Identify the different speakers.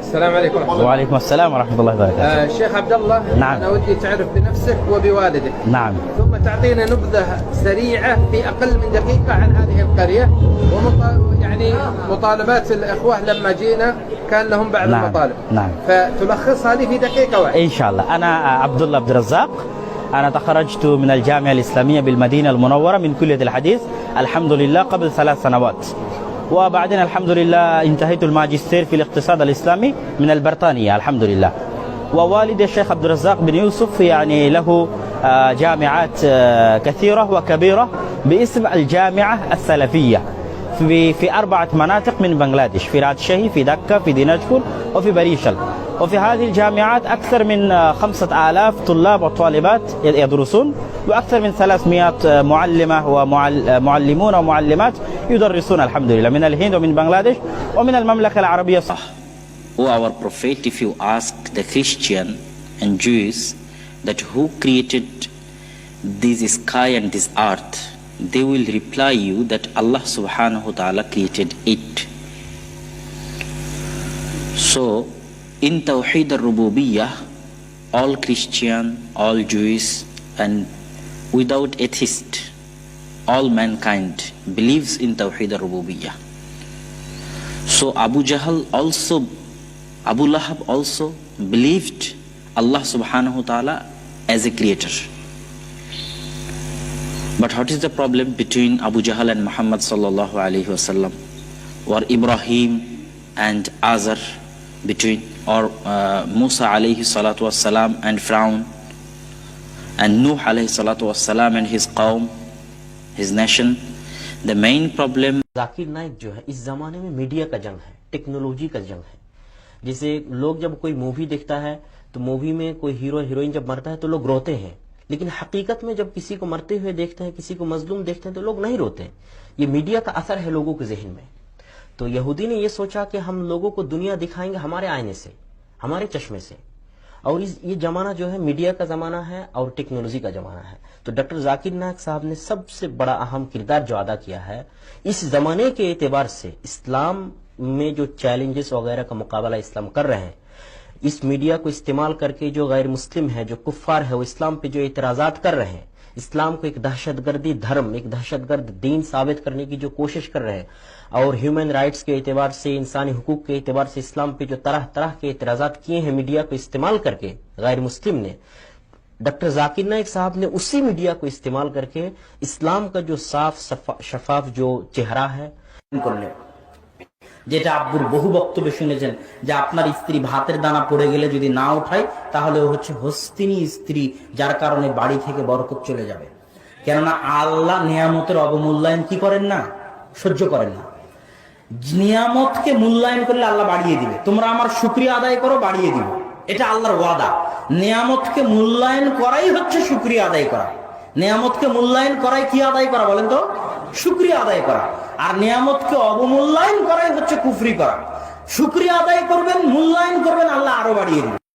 Speaker 1: السلام عليكم. ورحمة الله
Speaker 2: وعليكم السلام ورحمة الله وبركاته.
Speaker 1: آه شيخ عبد الله
Speaker 2: نعم.
Speaker 1: أنا ودي تعرف بنفسك وبوالدك.
Speaker 2: نعم.
Speaker 1: ثم تعطينا نبذة سريعة في أقل من دقيقة عن هذه القرية. ومط... يعني مطالبات الإخوة لما جينا كان لهم بعض
Speaker 2: نعم.
Speaker 1: المطالب.
Speaker 2: نعم.
Speaker 1: فتلخصها لي في دقيقة واحدة.
Speaker 2: إن شاء الله. أنا عبد الله عبد الرزاق. أنا تخرجت من الجامعة الإسلامية بالمدينة المنورة من كلية الحديث. الحمد لله قبل ثلاث سنوات. وبعدين الحمد لله انتهيت الماجستير في الاقتصاد الإسلامي من البريطانية الحمد لله ووالدي الشيخ عبد الرزاق بن يوسف يعني له آه، جامعات آه، كثيرة وكبيرة باسم الجامعة السلفية. في في أربعة مناطق من بنغلاديش في راجشهي في دكة في ديناجبور وفي بريشل وفي هذه الجامعات أكثر من آه، خمسة آلاف طلاب وطالبات يدرسون وأكثر من 300 معلمة ومعلمون ومعلمات يدرسون الحمد لله من الهند ومن بنغلاديش ومن المملكة العربية صح
Speaker 3: O our Prophet, if you ask the Christian and Jews that who created this sky and this earth, they will reply you that Allah subhanahu wa ta'ala created it. So, in Tawheed al-Rububiyyah, all Christian, all Jews, and without atheist, all mankind believes in Tawheed al-Rububiyyah. So Abu Jahl also, Abu Lahab also believed Allah subhanahu wa ta'ala as a creator. But what is the problem between Abu Jahl and Muhammad sallallahu alayhi wasallam? Or Ibrahim and Azar between or uh, Musa alayhi salatu was salam and Firaun and Nuh alayhi salatu was salam and his qawm his nation. The main problem
Speaker 4: ذاکر نائک جو ہے اس زمانے میں میڈیا کا جنگ ہے ٹیکنالوجی کا جنگ ہے. جیسے لوگ جب کوئی مووی دیکھتا ہے تو مووی میں کوئی ہیرو ہیروئن جب مرتا ہے تو لوگ روتے ہیں. لیکن حقیقت میں جب کسی کو مرتے ہوئے دیکھتے ہیں کسی کو مظلوم دیکھتے ہیں تو لوگ نہیں روتے. یہ میڈیا کا اثر ہے لوگوں کے ذہن میں. تو یہودی نے یہ سوچا کہ ہم لوگوں کو دنیا دکھائیں گے ہمارے آئینے سے، ہمارے چشمے سے۔ اور اس یہ زمانہ جو ہے، میڈیا کا زمانہ ہے اور ٹیکنالوجی کا زمانہ ہے۔ تو ڈاکٹر ذاکر نائک صاحب نے سب سے بڑا اہم کردار جو ادا کیا ہے، اس زمانے کے اعتبار سے اسلام میں جو چیلنجز وغیرہ کا مقابلہ اسلام کر رہے ہیں، اس میڈیا کو استعمال کر کے جو غیر مسلم ہے، جو کفار ہے، وہ اسلام پہ جو اعتراضات کر رہے ہیں اسلام کو ایک دہشت گردی دھرم، ایک دہشت گرد دین ثابت کرنے کی جو کوشش کر رہے ہیں۔ اور ہیومن رائٹس کے اعتبار سے، انسانی حقوق کے اعتبار سے اسلام پہ جو طرح طرح کے اعتراضات کیے ہیں میڈیا کو استعمال کر کے، غیر مسلم نے۔ ڈاکٹر ذاکر نائک صاحب نے اسی میڈیا کو استعمال کر کے اسلام کا
Speaker 2: جو صاف شفاف جو چہرہ ہے۔ যেটা আব্বুর বহু বক্তব্য শুনেছেন যে আপনার স্ত্রী ভাতের দানা পড়ে গেলে যদি না ওঠায় তাহলে হচ্ছে হস্তিনী স্ত্রী, যার কারণে বাড়ি থেকে বরকত চলে যাবে। কেননা আল্লাহ নিয়ামতের অবমূল্যায়ন কি করেন না? সহ্য করেন না। নিয়ামতকে মূল্যায়ন করলে আল্লাহ বাড়িয়ে দিবে। তোমরা আমার শুক্রিয়া আদায় করো, বাড়িয়ে দিব। এটা আল্লাহর ওয়াদা। নিয়ামতকে মূল্যায়ন করাই হচ্ছে শুক্রিয়া আদায় করা। নিয়ামতকে মূল্যায়ন করাই কি আদায় করা বলেন তো? শুক্রিয়া আদায় করা। আর নিয়ামতকে অবমূল্যায়ন করাই হচ্ছে কুফরি করা। শুক্রিয়া আদায় করবেন, মূল্যায়ন করবেন, আল্লাহ আরও বাড়িয়ে